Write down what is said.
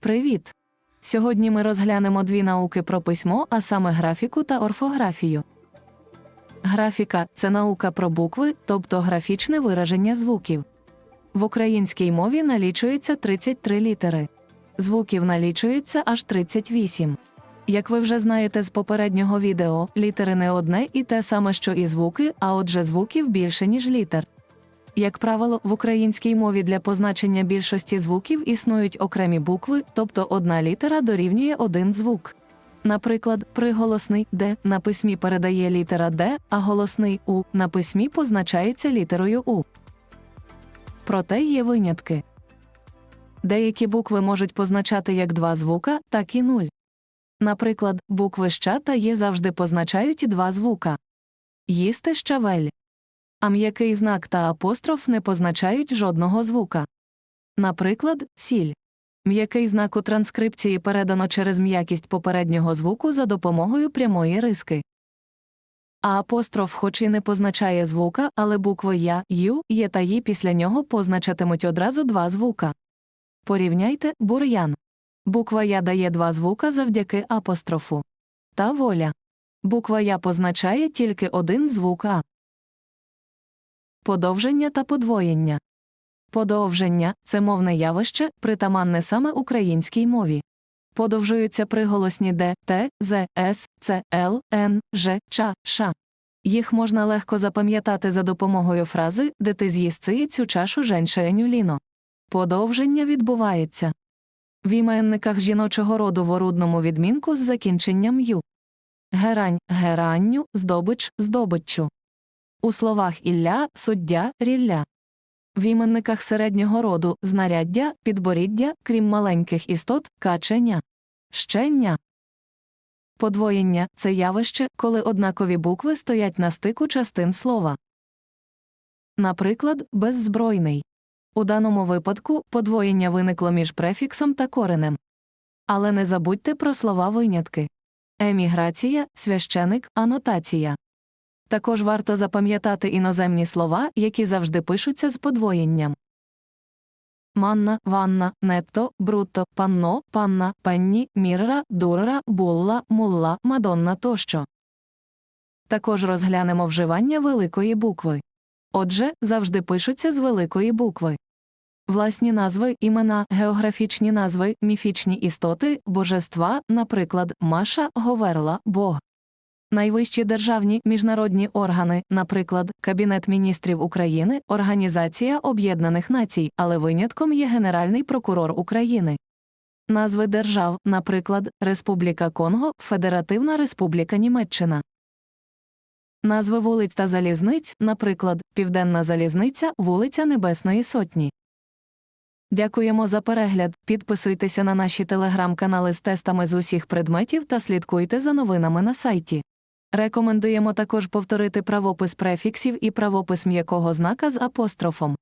Привіт! Сьогодні ми розглянемо дві науки про письмо, а саме графіку та орфографію. Графіка це наука про букви, тобто графічне вираження звуків. В українській мові налічується 33 літери. Звуків налічується аж 38. Як ви вже знаєте з попереднього відео, літери не одне і те саме, що і звуки, а отже, звуків більше, ніж літер. Як правило, в українській мові для позначення більшості звуків існують окремі букви, тобто одна літера дорівнює один звук. Наприклад, приголосний Д на письмі передає літера Д, а голосний У на письмі позначається літерою У. Проте є винятки. Деякі букви можуть позначати як два звука, так і нуль. Наприклад, букви ща та є завжди позначають два звука. Їсти щавель а м'який знак та апостроф не позначають жодного звука. Наприклад, сіль. М'який знак у транскрипції передано через м'якість попереднього звуку за допомогою прямої риски. А апостроф, хоч і не позначає звука, але букви Я, Ю, Є та Ї після нього позначатимуть одразу два звука. Порівняйте бур'ян. Буква Я дає два звука завдяки апострофу. Та воля. Буква Я позначає тільки один звук А. Подовження та подвоєння. Подовження це мовне явище, притаманне саме українській мові. Подовжуються приголосні Д, Т, З, С, Ц, Л, Н, Ж, Ч, Ш. Їх можна легко запам'ятати за допомогою фрази де ти з'їсти цю чашу женшеню ліно. Подовження відбувається в іменниках жіночого роду в орудному відмінку з закінченням ю. Герань геранню, здобич здобиччу. У словах Ілля, суддя, рілля. В іменниках середнього роду знаряддя, підборіддя, крім маленьких істот, каченя. Щення. Подвоєння це явище, коли однакові букви стоять на стику частин слова. Наприклад, беззбройний. У даному випадку подвоєння виникло між префіксом та коренем. Але не забудьте про слова винятки. Еміграція, священик, анотація. Також варто запам'ятати іноземні слова, які завжди пишуться з подвоєнням. Манна, ванна, нетто, брутто, панно, панна, пенні, мірра, дурра, булла, мулла, мадонна тощо. Також розглянемо вживання великої букви. Отже, завжди пишуться з великої букви. Власні назви, імена, географічні назви, міфічні істоти, божества, наприклад, Маша, Говерла, Бог. Найвищі державні міжнародні органи, наприклад, Кабінет міністрів України, Організація Об'єднаних Націй, але винятком є Генеральний прокурор України. Назви держав, наприклад, Республіка Конго, Федеративна Республіка Німеччина. Назви вулиць та залізниць, наприклад, Південна залізниця, вулиця Небесної Сотні. Дякуємо за перегляд. Підписуйтеся на наші телеграм-канали з тестами з усіх предметів та слідкуйте за новинами на сайті. Рекомендуємо також повторити правопис префіксів і правопис м'якого знака з апострофом.